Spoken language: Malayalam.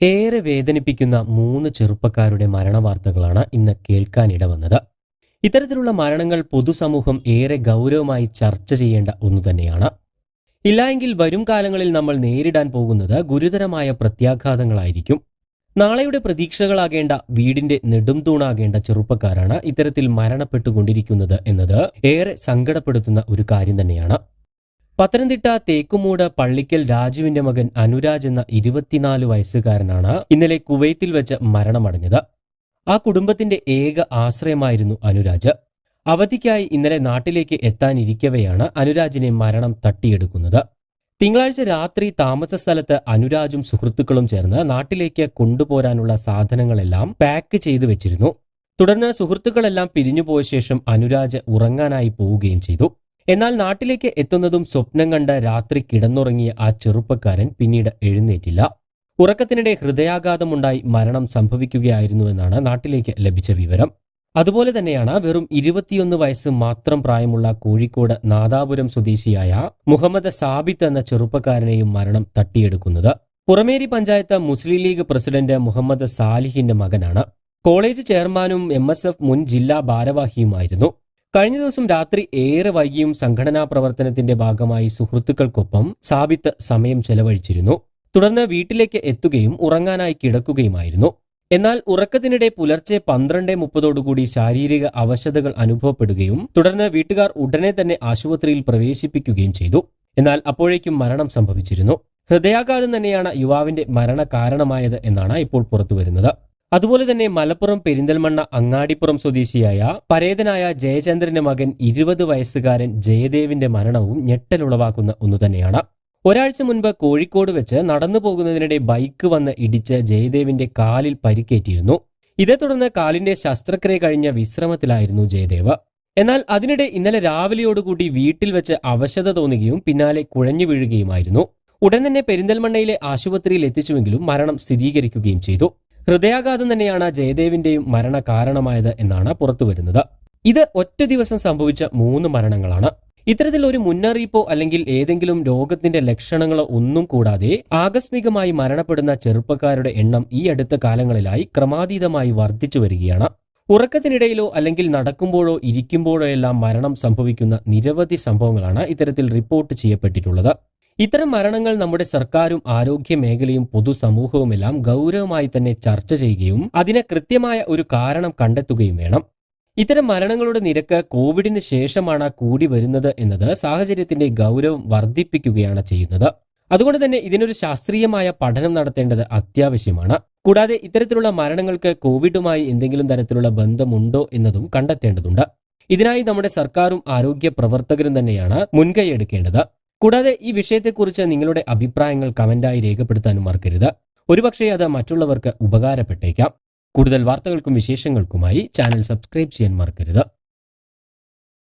ഏറെ വേദനിപ്പിക്കുന്ന മൂന്ന് ചെറുപ്പക്കാരുടെ മരണവാർത്തകളാണ് ഇന്ന് കേൾക്കാനിട വന്നത്. ഇത്തരത്തിലുള്ള മരണങ്ങൾ പൊതുസമൂഹം ഏറെ ഗൗരവമായി ചർച്ച ചെയ്യേണ്ട ഒന്നു തന്നെയാണ്. ഇല്ലായെങ്കിൽ വരും കാലങ്ങളിൽ നമ്മൾ നേരിടാൻ പോകുന്നത് ഗുരുതരമായ പ്രത്യാഘാതങ്ങളായിരിക്കും. നാളെയുടെ പ്രതീക്ഷകളാകേണ്ട വീടിന്റെ നെടുംതൂണാകേണ്ട ചെറുപ്പക്കാരാണ് ഇത്തരത്തിൽ മരണപ്പെട്ടുകൊണ്ടിരിക്കുന്നത് എന്നത് ഏറെ സങ്കടപ്പെടുത്തുന്ന ഒരു കാര്യം തന്നെയാണ്. പത്തനംതിട്ട തേക്കുമൂട് പള്ളിക്കൽ രാജുവിന്റെ മകൻ അനുരാജ് എന്ന ഇരുപത്തിനാല് വയസ്സുകാരനാണ് ഇന്നലെ കുവൈത്തിൽ വെച്ച് മരണമടഞ്ഞത്. ആ കുടുംബത്തിന്റെ ഏക ആശ്രയമായിരുന്നു അനുരാജ്. അവധിക്കായി ഇന്നലെ നാട്ടിലേക്ക് എത്താനിരിക്കവെയാണ് അനുരാജിനെ മരണം തട്ടിയെടുക്കുന്നത്. തിങ്കളാഴ്ച രാത്രി താമസ സ്ഥലത്ത് അനുരാജും സുഹൃത്തുക്കളും ചേർന്ന് നാട്ടിലേക്ക് കൊണ്ടുപോരാനുള്ള സാധനങ്ങളെല്ലാം പാക്ക് ചെയ്തു വെച്ചിരുന്നു. തുടർന്ന് സുഹൃത്തുക്കളെല്ലാം പിരിഞ്ഞുപോയ ശേഷം അനുരാജ് ഉറങ്ങാനായി പോവുകയും ചെയ്തു. എന്നാൽ നാട്ടിലേക്ക് എത്തുന്നതും സ്വപ്നം കണ്ട രാത്രി കിടന്നുറങ്ങിയ ആ ചെറുപ്പക്കാരൻ പിന്നീട് എഴുന്നേറ്റില്ല. ഉറക്കത്തിനിടെ ഹൃദയാഘാതമുണ്ടായി മരണം സംഭവിക്കുകയായിരുന്നുവെന്നാണ് നാട്ടിലേക്ക് ലഭിച്ച വിവരം. അതുപോലെ തന്നെയാണ് വെറും ഇരുപത്തിയൊന്ന് വയസ്സ് മാത്രം പ്രായമുള്ള കോഴിക്കോട് നാദാപുരം സ്വദേശിയായ മുഹമ്മദ് സാബിത്ത് എന്ന ചെറുപ്പക്കാരനെയും മരണം തട്ടിയെടുക്കുന്നത്. പുറമേരി പഞ്ചായത്ത് മുസ്ലിം ലീഗ് പ്രസിഡന്റ് മുഹമ്മദ് സാലിഹിന്റെ മകനാണ്. കോളേജ് ചെയർമാനും എം മുൻ ജില്ലാ ഭാരവാഹിയുമായിരുന്നു. കഴിഞ്ഞ ദിവസം രാത്രി ഏറെ വൈകിയും സംഘടനാ പ്രവർത്തനത്തിന്റെ ഭാഗമായി സുഹൃത്തുക്കൾക്കൊപ്പം സാബിത്ത് സമയം ചെലവഴിച്ചിരുന്നു. തുടർന്ന് വീട്ടിലേക്ക് എത്തുകയും ഉറങ്ങാനായി കിടക്കുകയുമായിരുന്നു. എന്നാൽ ഉറക്കത്തിനിടെ പുലർച്ചെ പന്ത്രണ്ട് മുപ്പതോടുകൂടി ശാരീരിക അവശതകൾ അനുഭവപ്പെടുകയും തുടർന്ന് വീട്ടുകാർ ഉടനെ തന്നെ ആശുപത്രിയിൽ പ്രവേശിപ്പിക്കുകയും ചെയ്തു. എന്നാൽ അപ്പോഴേക്കും മരണം സംഭവിച്ചിരുന്നു. ഹൃദയാഘാതം തന്നെയാണ് യുവാവിന്റെ മരണ കാരണമായത് എന്നാണ് ഇപ്പോൾ പുറത്തുവരുന്നത്. അതുപോലെ തന്നെ മലപ്പുറം പെരിന്തൽമണ്ണ അങ്ങാടിപ്പുറം സ്വദേശിയായ പരേതനായ ജയചന്ദ്രന്റെ മകൻ ഇരുപത് വയസ്സുകാരൻ ജയദേവിന്റെ മരണവും ഞെട്ടലുളവാക്കുന്ന ഒന്നു തന്നെയാണ്. ഒരാഴ്ച മുൻപ് കോഴിക്കോട് വെച്ച് നടന്നു പോകുന്നതിനിടെ ബൈക്ക് വന്ന് ഇടിച്ച് ജയദേവിന്റെ കാലിൽ പരിക്കേറ്റിയിരുന്നു ഇതേ തുടർന്ന് കാലിന്റെ ശസ്ത്രക്രിയ കഴിഞ്ഞ വിശ്രമത്തിലായിരുന്നു ജയദേവ്. എന്നാൽ അതിനിടെ ഇന്നലെ രാവിലെയോടുകൂടി വീട്ടിൽ വെച്ച് അവശത തോന്നുകയും പിന്നാലെ കുഴഞ്ഞു വീഴുകയുമായിരുന്നു. ഉടൻ തന്നെ പെരിന്തൽമണ്ണയിലെ ആശുപത്രിയിൽ എത്തിച്ചുവെങ്കിലും മരണം സ്ഥിരീകരിക്കുകയും ചെയ്തു. ഹൃദയാഘാതം തന്നെയാണ് ജയദേവിന്റെയും മരണ കാരണമായത് എന്നാണ് പുറത്തുവരുന്നത് ഇത് ഒറ്റ ദിവസം സംഭവിച്ച മൂന്ന് മരണങ്ങളാണ്. ഇത്തരത്തിൽ ഒരു മുന്നറിയിപ്പോ അല്ലെങ്കിൽ ഏതെങ്കിലും രോഗത്തിന്റെ ലക്ഷണങ്ങളോ ഒന്നും കൂടാതെ ആകസ്മികമായി മരണപ്പെടുന്ന ചെറുപ്പക്കാരുടെ എണ്ണം ഈ അടുത്ത കാലങ്ങളിലായി ക്രമാതീതമായി വർദ്ധിച്ചു വരികയാണ്. ഉറക്കത്തിനിടയിലോ അല്ലെങ്കിൽ നടക്കുമ്പോഴോ ഇരിക്കുമ്പോഴോ എല്ലാം മരണം സംഭവിക്കുന്ന നിരവധി സംഭവങ്ങളാണ് ഇത്തരത്തിൽ റിപ്പോർട്ട് ചെയ്യപ്പെട്ടിട്ടുള്ളത്. ഇത്തരം മരണങ്ങൾ നമ്മുടെ സർക്കാരും ആരോഗ്യ മേഖലയും പൊതുസമൂഹവുമെല്ലാം ഗൗരവമായി തന്നെ ചർച്ച ചെയ്യുകയും അതിന് കൃത്യമായ ഒരു കാരണം കണ്ടെത്തുകയും വേണം. ഇത്തരം മരണങ്ങളുടെ നിരക്ക് കോവിഡിന് ശേഷമാണ് കൂടി വരുന്നത് എന്നത് സാഹചര്യത്തിന്റെ ഗൗരവം വർദ്ധിപ്പിക്കുകയാണ് ചെയ്യുന്നത്. അതുകൊണ്ട് തന്നെ ഇതിനൊരു ശാസ്ത്രീയമായ പഠനം നടത്തേണ്ടത് അത്യാവശ്യമാണ്. കൂടാതെ ഇത്തരത്തിലുള്ള മരണങ്ങൾക്ക് കോവിഡുമായി എന്തെങ്കിലും തരത്തിലുള്ള ബന്ധമുണ്ടോ എന്നതും കണ്ടെത്തേണ്ടതുണ്ട്. ഇതിനായി നമ്മുടെ സർക്കാരും ആരോഗ്യ പ്രവർത്തകരും തന്നെയാണ് മുൻകൈ എടുക്കേണ്ടത്. കൂടാതെ ഈ വിഷയത്തെക്കുറിച്ച് നിങ്ങളുടെ അഭിപ്രായങ്ങൾ കമന്റായി രേഖപ്പെടുത്താനും മറക്കരുത്. ഒരുപക്ഷെ അത് മറ്റുള്ളവർക്ക് ഉപകാരപ്പെട്ടേക്കാം. കൂടുതൽ വാർത്തകൾക്കും വിശേഷങ്ങൾക്കുമായി ചാനൽ സബ്സ്ക്രൈബ് ചെയ്യാൻ മറക്കരുത്.